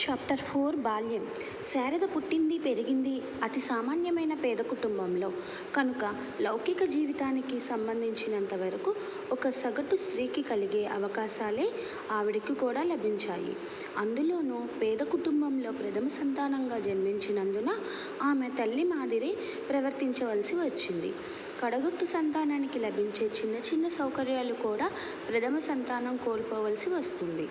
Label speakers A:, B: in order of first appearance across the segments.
A: Chapter four బాల్యం. శారద పుట్టింది పెరిగింది అతి సామాన్యమైన పేద కుటుంబంలో. కనుక లౌకిక జీవితానికి సంబంధించినంత వరకు ఒక సగటు స్త్రీకి కలిగే అవకాశాలే ఆవిడకి కూడా లభించాయి. అందులోనూ పేద కుటుంబంలో ప్రథమ సంతానంగా జన్మించినందున ఆమె తల్లి మాదిరి ప్రవర్తించవలసి వచ్చింది. కడగొట్టు సంతానానికి లభించే చిన్న చిన్న సౌకర్యాలు కూడా ప్రథమ సంతానం కోల్పోవలసి వస్తుంది.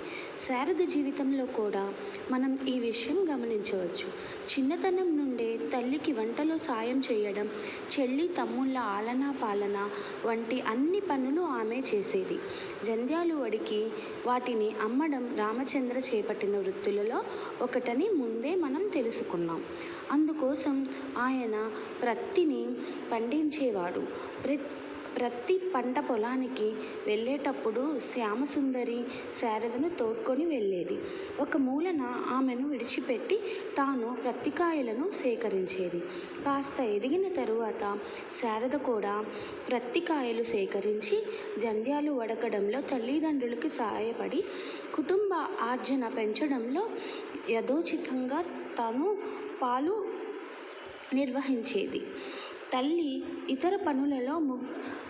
A: శారద జీవితంలో కూడా మనం ఈ విషయం గమనించవచ్చు. చిన్నతనం నుండే తల్లికి వంటలో సాయం చేయడం చెల్లి తమ్ముళ్ళ ఆలనా పాలన వంటి అన్ని పనులు ఆమె చేసేది. జంధ్యాలు వడికి వాటిని అమ్మడం రామచంద్ర చేపట్టిన వృత్తులలో ఒకటని ముందే మనం తెలుసుకున్నాం. అందుకోసం ఆయన ప్రత్తిని పండించేవాడు. ప్ర ప్రతి పంట పొలానికి వెళ్ళేటప్పుడు శ్యామసుందరి శారదను తోడ్కొని వెళ్ళేది. ఒక మూలన ఆమెను విడిచిపెట్టి తాను ప్రత్తికాయలను సేకరించేది. కాస్త ఎదిగిన తరువాత శారద కూడా ప్రత్తికాయలు సేకరించి జంధ్యాలు వడకడంలో తల్లిదండ్రులకి సహాయపడి కుటుంబ ఆర్జన పెంచడంలో యథోచితంగా తాను పాలు నిర్వహించేది. తల్లి ఇతర పనులలో ము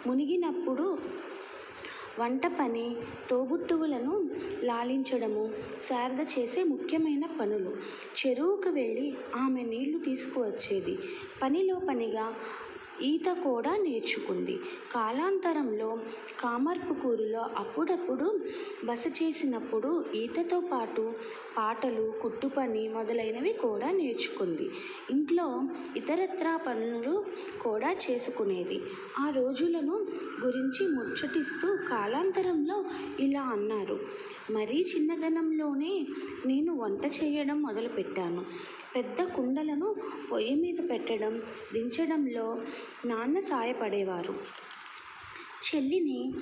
A: మునిగినప్పుడు వంట పని తోబుట్టువులను లాలించడము శారద చేసే ముఖ్యమైన పనులు. చెరువుకు వెళ్ళి ఆమె నీళ్ళు తీసుకువచ్చేది. పనిలో పనిగా ఈత కూడా నేర్చుకుంది. కాలాంతరంలో కామర్పుకూరులో అప్పుడప్పుడు బస చేసినప్పుడు ఈతతో పాటు పాటలు కుట్టుపని మొదలైనవి కూడా నేర్చుకుంది. ఇంట్లో ఇతరత్రా పనులు కూడా చేసుకునేది. ఆ రోజులను గురించి ముచ్చటిస్తూ కాలాంతరంలో ఇలా అన్నారు. మరీ చిన్నదనంలోనే నేను వంట చేయడం మొదలుపెట్టాను. పెద్ద కుండలను పొయ్యి మీద పెట్టడం దించడంలో నాన్న సాయపడేవారు. చెల్లిని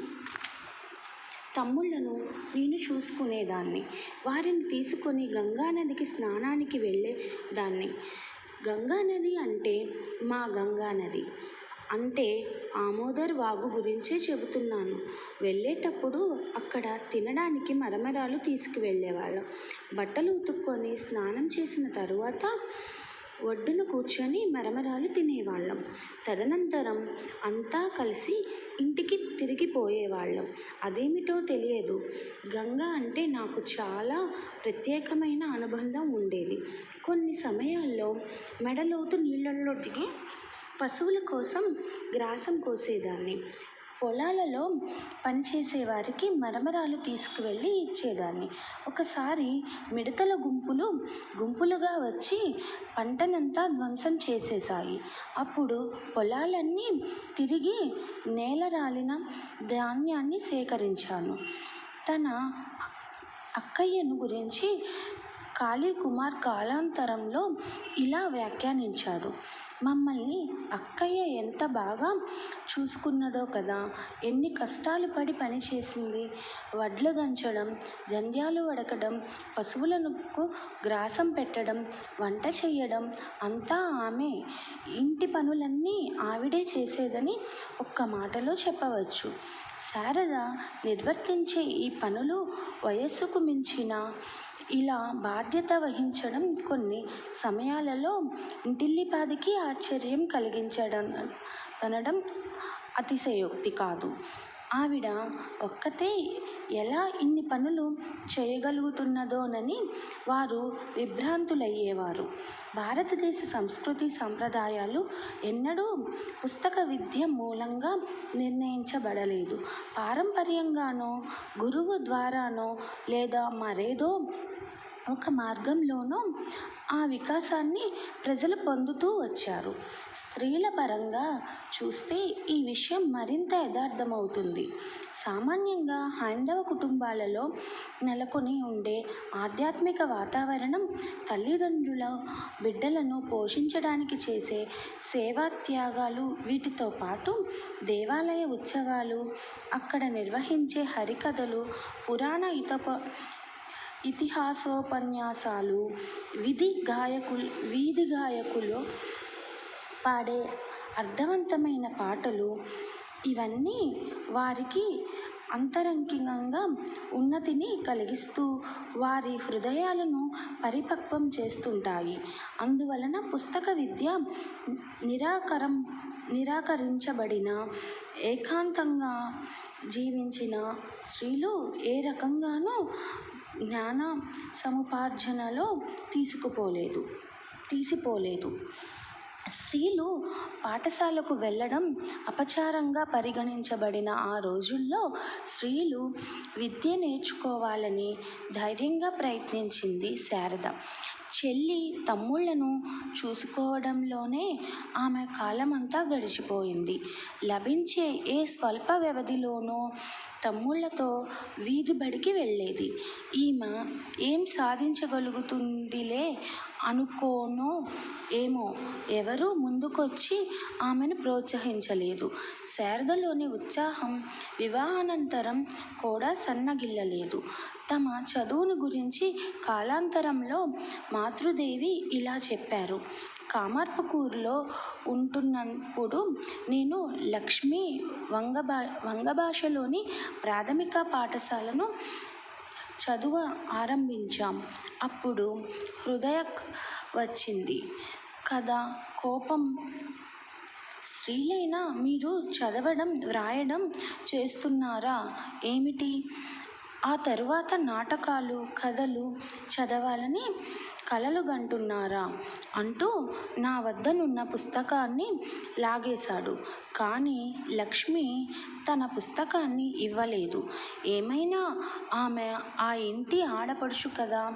A: తమ్ముళ్ళను నేను చూసుకునేదాన్ని. వారిని తీసుకొని గంగానదికి స్నానానికి వెళ్ళేదాన్ని. గంగానది అంటే మా గంగానది. అంటే ఆమోదర్ వాగు గురించే చెబుతున్నాను. వెళ్ళేటప్పుడు అక్కడ తినడానికి మరమరాలు తీసుకువెళ్ళేవాళ్ళం. బట్టలు ఉతుక్కొని స్నానం చేసిన తరువాత ఒడ్డున కూర్చొని మరమరాలు తినేవాళ్ళం. తదనంతరం అంతా కలిసి ఇంటికి తిరిగిపోయేవాళ్ళం. అదేమిటో తెలియదు. గంగ అంటే నాకు చాలా ప్రత్యేకమైన అనుబంధం ఉండేది. కొన్ని సమయాల్లో మెడలోతు నీళ్ళల్లో దిగి పశువుల కోసం గ్రాసం కోసేదాన్ని. పొలాలలో పనిచేసేవారికి మరమరాలు తీసుకువెళ్ళి ఇచ్చేదాన్ని. ఒకసారి మిడతల గుంపులు గుంపులుగా వచ్చి పంటనంతా ధ్వంసం చేసేసాయి అప్పుడు పొలాలన్నీ తిరిగి నేల రాలిన ధాన్యాన్ని సేకరించాను. తన అక్కయ్యను గురించి కాళీ కుమార్ కాలాంతరంలో ఇలా వ్యాఖ్యానించాడు. మమ్మల్ని అక్కయ్య ఎంత బాగా చూసుకున్నదో కదా ఎన్ని కష్టాలు పడి పనిచేసింది వడ్లు దంచడం జంధ్యాలు వడకడం పశువులకు గ్రాసం పెట్టడం వంట చేయడం అంతా ఆమె ఇంటి పనులన్నీ ఆవిడే చేసేదని ఒక్క మాటలో చెప్పవచ్చు. శారద నిర్వర్తించే ఈ పనులు వయస్సుకు మించిన ఇలా బాధ్యత వహించడం కొన్ని సమయాలలో ఇంటిల్లిపాదికి ఆశ్చర్యం కలిగించడం అనడం అతిశయోక్తి కాదు. ఆవిడ ఒక్కతే ఎలా ఇన్ని పనులు చేయగలుగుతున్నదోనని వారు విభ్రాంతులయ్యేవారు. భారతదేశ సంస్కృతి సంప్రదాయాలు ఎన్నడూ పుస్తక విద్య మూలంగా నిర్ణయించబడలేదు. పారంపర్యంగానో గురువు ద్వారానో లేదా మరేదో ఒక మార్గంలోనూ ఆ వికాసాన్ని ప్రజలు పొందుతూ వచ్చారు. స్త్రీల పరంగా చూస్తే ఈ విషయం మరింత యథార్థమవుతుంది. సామాన్యంగా హైందవ కుటుంబాలలో నెలకొని ఉండే ఆధ్యాత్మిక వాతావరణం తల్లిదండ్రుల బిడ్డలను పోషించడానికి చేసే సేవా త్యాగాలు వీటితో పాటు దేవాలయ ఉత్సవాలు అక్కడ నిర్వహించే హరికథలు పురాణ ఇతప ఇతిహాసోపన్యాసాలు విధి గాయకులు వీధి గాయకులు పాడే అర్థవంతమైన పాటలు ఇవన్నీ వారికి అంతరంగికంగా ఉన్నతిని కలిగిస్తూ వారి హృదయాలను పరిపక్వం చేస్తుంటాయి. అందువలన పుస్తక విద్య నిరాకరం నిరాకరించబడిన ఏకాంతంగా జీవించిన స్త్రీలు ఏ రకంగానూ జ్ఞాన సముపార్జనలో తీసుకుపోలేదు తీసిపోలేదు. స్త్రీలు పాఠశాలకు వెళ్ళడం అపచారంగా పరిగణించబడిన ఆ రోజుల్లో స్త్రీలు విద్య నేర్చుకోవాలని ధైర్యంగా ప్రయత్నించింది శారద. చెల్లి తమ్ముళ్ళను చూసుకోవడంలోనే ఆమె కాలమంతా గడిచిపోయింది. లభించే ఏ స్వల్ప వ్యవధిలోనో తమ్ముళ్ళతో వీధి బడికి వెళ్ళేది. ఈమె ఏం సాధించగలుగుతుందిలే? అనుకోనో? ఏమో? ఎవరూ ముందుకొచ్చి ఆమెను ప్రోత్సహించలేదు. శారదలోని ఉత్సాహం వివాహానంతరం కూడా సన్నగిల్లలేదు. తమ చదువును గురించి కాలాంతరంలో మాతృదేవి ఇలా చెప్పారు. కామార్పుకూరులో ఉంటున్నప్పుడు నేను లక్ష్మీ వంగభా వంగభాషలోని ప్రాథమిక పాఠశాలను చదువు ఆరంభించాం. అప్పుడు హృదయ వచ్చింది. కదా కోపం. స్త్రీలైనా మీరు చదవడం వ్రాయడం చేస్తున్నారా? ఏమిటి ఆ తరువాత నాటకాలు కథలు చదవాలని కలలు గంటున్నారా? అంటూ నా వద్దనున్న పుస్తకాన్ని లాగేశాడు. కానీ లక్ష్మి తన పుస్తకాన్ని ఇవ్వలేదు. ఏమైనా ఆమె ఆ ఇంటి ఆడపడుచు కదా?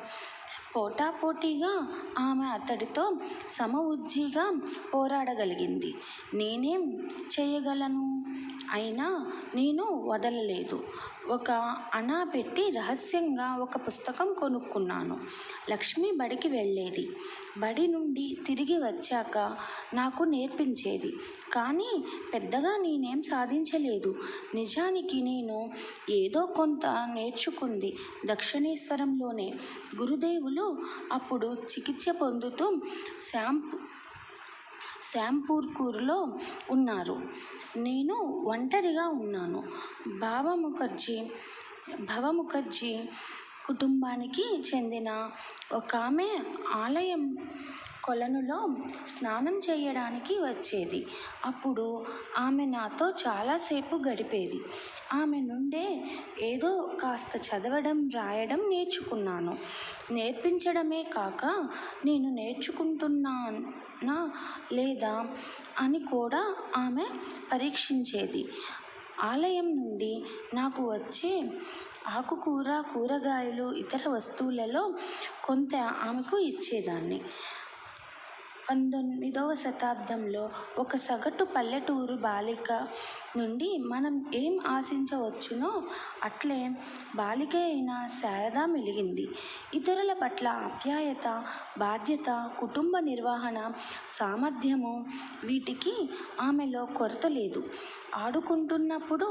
A: పోటాపోటీగా ఆమె అతడితో సమఉజ్జీగా పోరాడగలిగింది. నేనేం చేయగలను? అయినా నేను వదలలేదు. ఒక అణా పెట్టి రహస్యంగా ఒక పుస్తకం కొనుక్కున్నాను. లక్ష్మి బడికి వెళ్ళేది. బడి నుండి తిరిగి వచ్చాక నాకు నేర్పించేది. కానీ పెద్దగా నేనేం సాధించలేదు. నిజానికి నేను ఏదో కొంత నేర్చుకుంది దక్షిణేశ్వరంలోనే. గురుదేవులు అప్పుడు చికిత్స పొందుతూ శాంపు శాంపూర్కూర్లో ఉన్నారు. నేను ఒంటరిగా ఉన్నాను. బాబా ముఖర్జీ భవ ముఖర్జీ కుటుంబానికి చెందిన ఒక ఆమె ఆలయం కొలనులో స్నానం చేయడానికి వచ్చేది. అప్పుడు ఆమె నాతో చాలాసేపు గడిపేది. ఆమె నుండే ఏదో కాస్త చదవడం రాయడం నేర్చుకున్నాను. నేర్పించడమే కాక నేను నేర్చుకుంటున్నాను నా లేదా అని కూడా ఆమె పరీక్షించేది. ఆలయం నుండి నాకు వచ్చే ఆకుకూర కూరగాయలు ఇతర వస్తువులలో కొంత ఆమెకు ఇచ్చేదాన్ని. పంతొమ్మిదవ శతాబ్దంలో ఒక సగటు పల్లెటూరు బాలిక నుండి మనం ఏం ఆశించవచ్చునో అట్లే బాలిక అయిన శారద మెలిగింది. ఇతరుల పట్ల ఆప్యాయత బాధ్యత కుటుంబ నిర్వహణ సామర్థ్యము వీటికి ఆమెలో కొరత లేదు. ఆడుకుంటున్నప్పుడు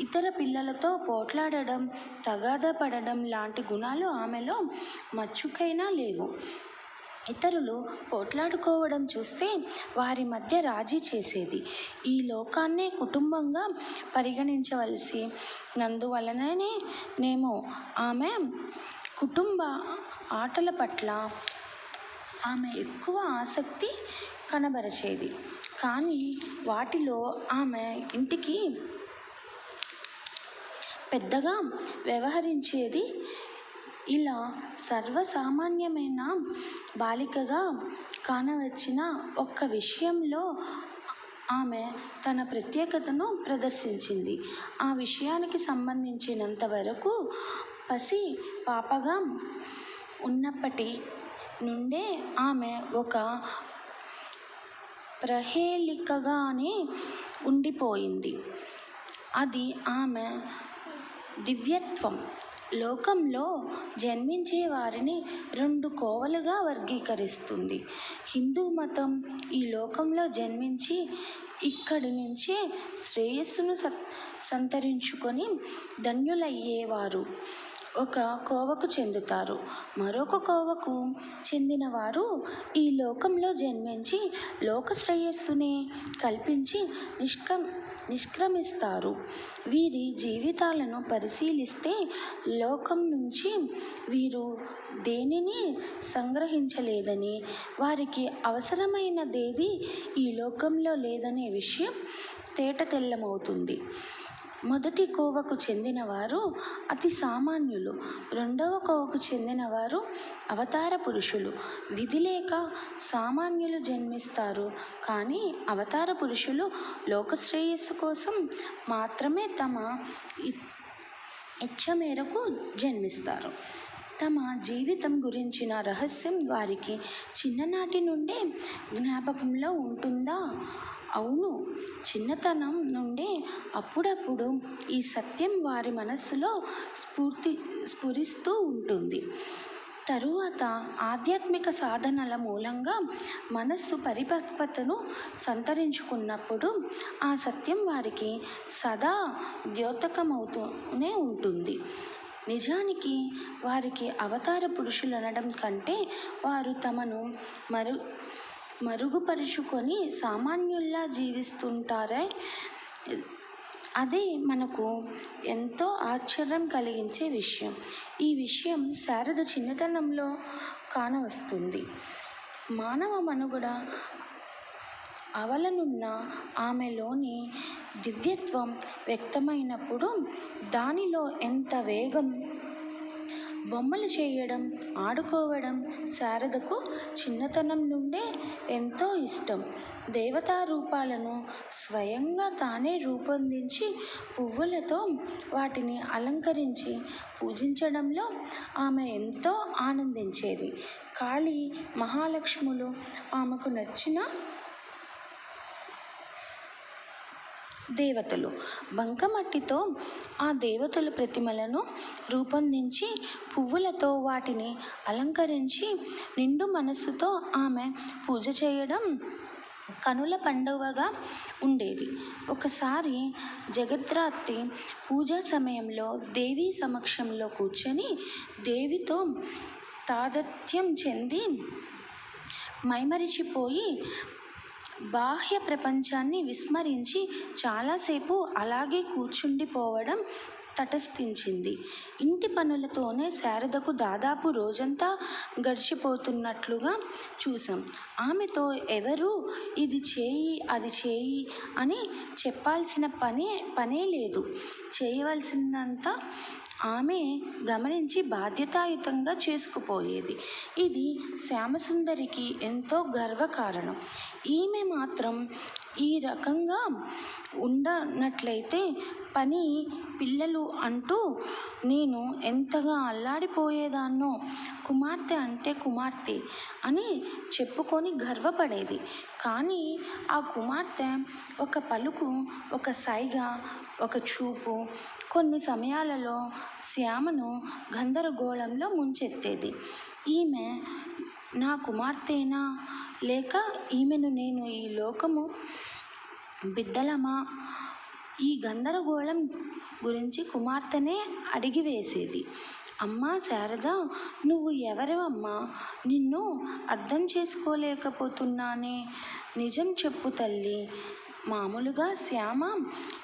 A: ఇతర పిల్లలతో పోట్లాడడం తగాదా పడడం లాంటి గుణాలు ఆమెలో మచ్చుకైనా లేవు. ఇతరులు పోట్లాడుకోవడం చూస్తే వారి మధ్య రాజీ చేసేది. ఈ లోకాన్నే కుటుంబంగా పరిగణించవలసి నందువలననే నేమో ఆమె కుటుంబ ఆటల పట్ల ఆమె ఎక్కువ ఆసక్తి కనబరచేది. కానీ వాటిలో ఆమె ఇంటికి పెద్దగా వ్యవహరించేది ఇలా సర్వసామాన్యమైన బాలికగా కానవచ్చిన ఒక్క విషయంలో ఆమె తన ప్రత్యేకతను ప్రదర్శించింది. ఆ విషయానికి సంబంధించినంత వరకు పసి పాపగా ఉన్నప్పటి నుండే ఆమె ఒక ప్రహేళికగానే ఉండిపోయింది. అది ఆమె దివ్యత్వం లోకంలో జన్మించే వారిని రెండు కోవలుగా వర్గీకరిస్తుంది. హిందూ మతం ఈ లోకంలో జన్మించి ఇక్కడి నుంచే శ్రేయస్సును సంతరించుకొని ధన్యులయ్యేవారు. ఒక కోవకు చెందుతారు. మరొక కోవకు చెందినవారు ఈ లోకంలో జన్మించి లోక శ్రేయస్సునే కల్పించి నిష్క నిష్క్రమిస్తారు. వీరి జీవితాలను పరిశీలిస్తే లోకం నుంచి వీరు దేనిని సంగ్రహించలేదని వారికి అవసరమైనదేది ఈ లోకంలో లేదనే విషయం తేటతెల్లమవుతుంది. మొదటి కోవకు చెందినవారు అతి సామాన్యులు. రెండవ కోవకు చెందినవారు అవతార పురుషులు. విధి లేక సామాన్యులు జన్మిస్తారు. కానీ అవతార పురుషులు లోకశ్రేయస్సు కోసం మాత్రమే తమ ఇ- ఇచ్చ మేరకు జన్మిస్తారు. తమ జీవితం గురించిన రహస్యం వారికి చిన్ననాటి నుండే జ్ఞాపకంలో ఉంటుందా? అవును. చిన్నతనం నుండే అప్పుడప్పుడు ఈ సత్యం వారి మనస్సులో స్ఫూర్తి స్ఫురిస్తూ ఉంటుంది. తరువాత ఆధ్యాత్మిక సాధనల మూలంగా మనస్సు పరిపక్వతను సంతరించుకున్నప్పుడు ఆ సత్యం వారికి సదా ద్యోతకమవుతూనే ఉంటుంది. నిజానికి వారికి అవతార పురుషులు అనడం కంటే వారు తమను మరు మరుగుపరుచుకొని సామాన్యుల్లా జీవిస్తుంటారే? అదే మనకు ఎంతో ఆశ్చర్యం కలిగించే విషయం. ఈ విషయం శారద చిన్నతనంలో కానవస్తుంది. మానవ మనుగడ అవలనున్న ఆమెలోని దివ్యత్వం వ్యక్తమైనప్పుడు దానిలో ఎంత వేగం బొమ్మలు చేయడం ఆడుకోవడం శారదకు చిన్నతనం నుండే ఎంతో ఇష్టం. దేవతా రూపాలను స్వయంగా తానే రూపొందించి పువ్వులతో వాటిని అలంకరించి పూజించడంలో ఆమె ఎంతో ఆనందించేది. కాళీ మహాలక్ష్ములు ఆమెకు నచ్చిన దేవతలు. బంకమట్టితో ఆ దేవతల ప్రతిమలను రూపొందించి పువ్వులతో వాటిని అలంకరించి నిండు మనస్సుతో ఆమె పూజ చేయడం కనుల పండువగా ఉండేది. ఒకసారి జగద్రాత్రి పూజా సమయంలో దేవి సమక్షంలో కూర్చొని దేవితో తాదత్యం చెంది మైమరిచిపోయి బాహ్య ప్రపంచాన్ని విస్మరించి చాలాసేపు అలాగే కూర్చుండిపోవడం తటస్థించింది. ఇంటి పనులతోనే శారదకు దాదాపు రోజంతా గడిచిపోతున్నట్లుగా చూసాం ఆమెతో ఎవరు? ఇది చేయి అది చేయి అని చెప్పాల్సిన పనే పనే లేదు. చేయవలసిందంతా ఆమె గమనించి బాధ్యతాయుతంగా చేసుకుపోయేది. ఇది శ్యామసుందరికి ఎంతో గర్వకారణం. ఈమె మాత్రం ఈ రకంగా ఉండనట్లయితే పని పిల్లలు అంటూ నేను ఎంతగా అల్లాడిపోయేదాన్నో కుమార్తె అంటే కుమార్తె అని చెప్పుకొని గర్వపడేది. కానీ ఆ కుమార్తె ఒక పలుకు ఒక సైగ ఒక చూపు కొన్ని సమయాలలో శ్యామను గందరగోళంలో ముంచెత్తేది. ఈమె నా కుమార్తెనా? లేక ఈమెను నేను ఈ లోకము బిడ్డలమా? ఈ గందరగోళం గురించి కుమార్తెనే అడిగివేసేది అమ్మా శారద నువ్వు ఎవరివమ్మా? నిన్ను అర్థం చేసుకోలేకపోతున్నానే. నిజం చెప్పు తల్లి. మామూలుగా శ్యామ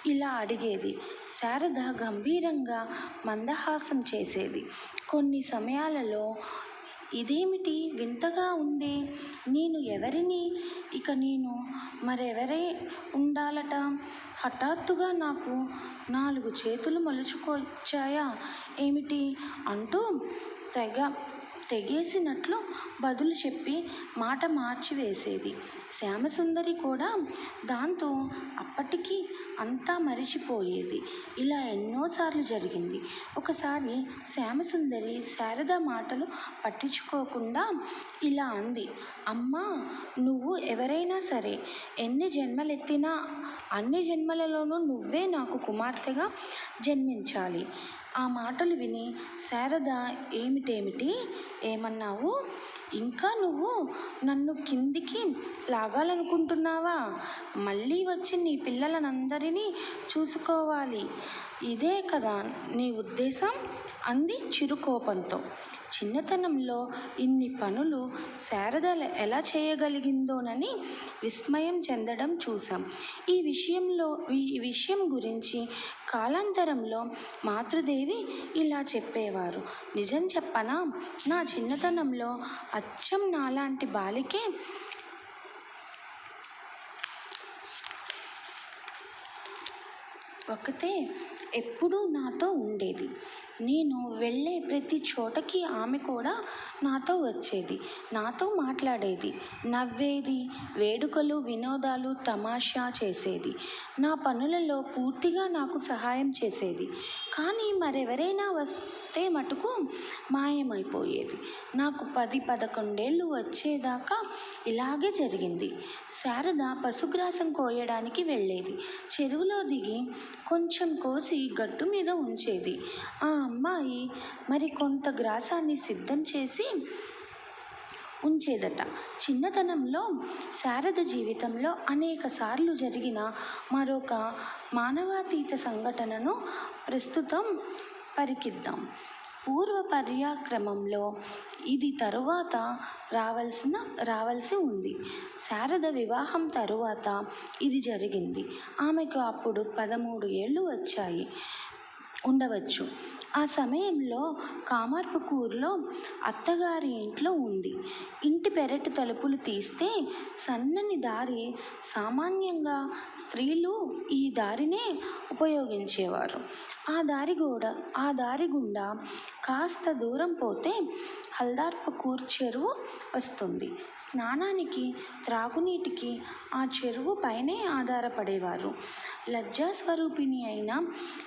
A: ఇలా అడిగేది. శారద గంభీరంగా మందహాసం చేసేది. కొన్ని సమయాలలో ఇదేమిటి? వింతగా ఉంది. నేను ఎవరిని? ఇక నేను మరెవరే ఉండాలట? హఠాత్తుగా నాకు నాలుగు చేతులు మలుచుకొచ్చాయా? ఏమిటి? అంటూ తెగ తెగేసినట్లు బదులు చెప్పి మాట మార్చివేసేది. శ్యామసుందరి కూడా దాంతో అప్పటికి అంతా మరిచిపోయేది. ఇలా ఎన్నోసార్లు జరిగింది. ఒకసారి శ్యామసుందరి శారద మాటలు పట్టించుకోకుండా ఇలా అంది. అమ్మా నువ్వు ఎవరైనా సరే ఎన్ని జన్మలెత్తినా అన్ని జన్మలలోనూ నువ్వే నాకు కుమార్తెగా జన్మించాలి. ఆ మాటలు విని శారద ఏమిటేమిటి? ఏమన్నావు? ఇంకా నువ్వు నన్ను కిందికి లాగాలనుకుంటున్నావా? మళ్ళీ వచ్చి నీ పిల్లలనందరినీ చూసుకోవాలి. ఇదే కదా నీ ఉద్దేశం? అంది చిరుకోపంతో. చిన్నతనంలో ఇన్ని పనులు శారద ఎలా చేయగలిగిందోనని విస్మయం చెందడం చూశాం. ఈ విషయంలో ఈ విషయం గురించి కాలాంతరంలో మాతృదేవి ఇలా చెప్పేవారు. నిజం చెప్పనా? నా చిన్నతనంలో అచ్చం నాలాంటి బాలికే ఒకతే ఎప్పుడూ నాతో ఉండేది. నేను వెళ్ళే ప్రతి చోటకి ఆమె కూడా నాతో వచ్చేది. నాతో మాట్లాడేది. నవ్వేది. వేడుకలు వినోదాలు తమాషా చేసేది. నా పనులలో పూర్తిగా నాకు సహాయం చేసేది. కానీ మరెవరైనా వస్తే మటుకు మాయమైపోయేది. నాకు పది పదకొండేళ్ళు వచ్చేదాకా ఇలాగే జరిగింది. శారద పశుగ్రాసం కోయడానికి వెళ్ళేది. చెరువులో దిగి కొంచెం కోసి గట్టు మీద ఉంచేది. ఆ అమ్మాయి మరి కొంత గ్రాసాన్ని సిద్ధం చేసి ఉంచేదట. చిన్నతనంలో శారద జీవితంలో అనేక సార్లు జరిగిన మరొక మానవాతీత సంఘటనను ప్రస్తుతం పరికిద్దాం. పూర్వ పర్యాక్రమంలో ఇది తరువాత రావాల్సిన రావాల్సి ఉంది. శారద వివాహం తరువాత ఇది జరిగింది. ఆమెకు అప్పుడు పదమూడు ఏళ్ళు వచ్చాయి. ఉండవచ్చు. ఆ సమయంలో కామార్పుకూరులో అత్తగారి ఇంట్లో ఉంది. ఇంటి పెరటి తలుపులు తీస్తే సన్నని దారి సామాన్యంగా స్త్రీలు ఈ దారినే ఉపయోగించేవారు. ఆ దారి కూడా ఆ దారి గుండా కాస్త దూరం పోతే హల్దార్పకూర్ చెరువు వస్తుంది. స్నానానికి త్రాగునీటికి ఆ చెరువు పైనే ఆధారపడేవారు. లజ్జాస్వరూపిణి అయిన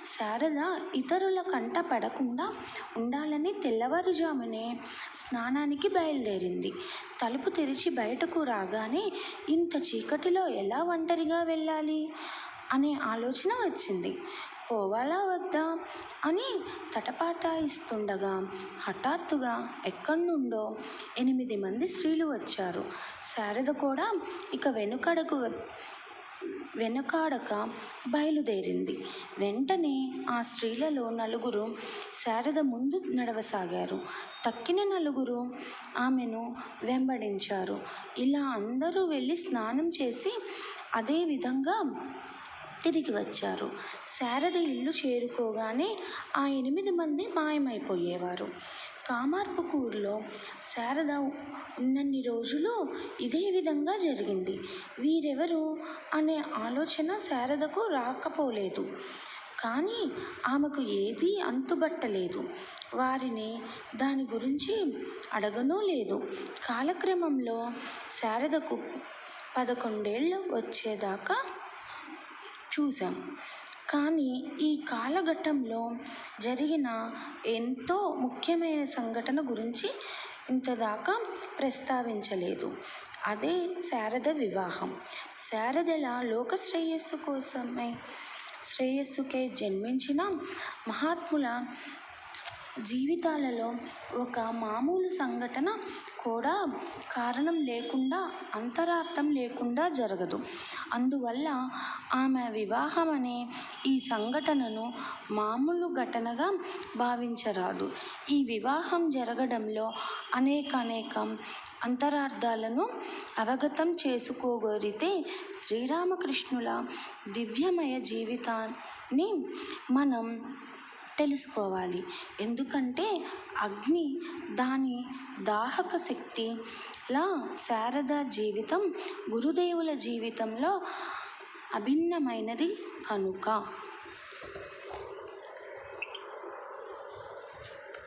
A: శారద ఇతరుల కంట పడకుండా ఉండాలని తెల్లవారుజామునే స్నానానికి బయలుదేరింది. తలుపు తెరిచి బయటకు రాగానే ఇంత చీకటిలో ఎలా ఒంటరిగా వెళ్ళాలి? అనే ఆలోచన వచ్చింది. పోవాలా వద్దా అని తటపాటాయిస్తుండగా హఠాత్తుగా ఎక్కడి నుండో ఎనిమిది మంది స్త్రీలు వచ్చారు. శారద కూడా ఇక వెనుకడకు వెనుకాడక బయలుదేరింది. వెంటనే ఆ స్త్రీలలో నలుగురు శారద ముందు నడవసాగారు. తక్కిన నలుగురు ఆమెను వెంబడించారు. ఇలా అందరూ వెళ్ళి స్నానం చేసి అదే విధంగా తిరిగి వచ్చారు. శారద ఇల్లు చేరుకోగానే ఆ ఎనిమిది మంది మాయమైపోయేవారు. కామార్పుకూరులో శారద ఉన్నన్ని రోజులు ఇదే విధంగా జరిగింది. వీరెవరు అనే ఆలోచన శారదకు రాకపోలేదు. కానీ ఆమెకు ఏదీ అంతుబట్టలేదు. వారిని దాని గురించి అడగనూ లేదు. కాలక్రమంలో శారదకు పదకొండేళ్ళు వచ్చేదాకా చూసాం కానీ ఈ కాలఘట్టంలో జరిగిన ఎంతో ముఖ్యమైన సంఘటన గురించి ఇంతదాకా ప్రస్తావించలేదు. అదే శారద వివాహం. శారదల లోక శ్రేయస్సు కోసమే శ్రేయస్సుకై జన్మించిన మహాత్ముల జీవితాలలో ఒక మామూలు సంఘటన కూడా కారణం లేకుండా అంతరార్థం లేకుండా జరగదు. అందువల్ల ఆమె వివాహం అనే ఈ సంఘటనను మామూలు ఘటనగా భావించరాదు. ఈ వివాహం జరగడంలో అనేక అనేక అంతరార్థాలను అవగతం చేసుకోగలిగితే శ్రీరామకృష్ణుల దివ్యమయ జీవితాన్ని మనం తెలుసుకోవాలి. ఎందుకంటే అగ్ని దాని దాహక శక్తిలా శారద జీవితం గురుదేవుల జీవితంలో అభిన్నమైనది కనుక.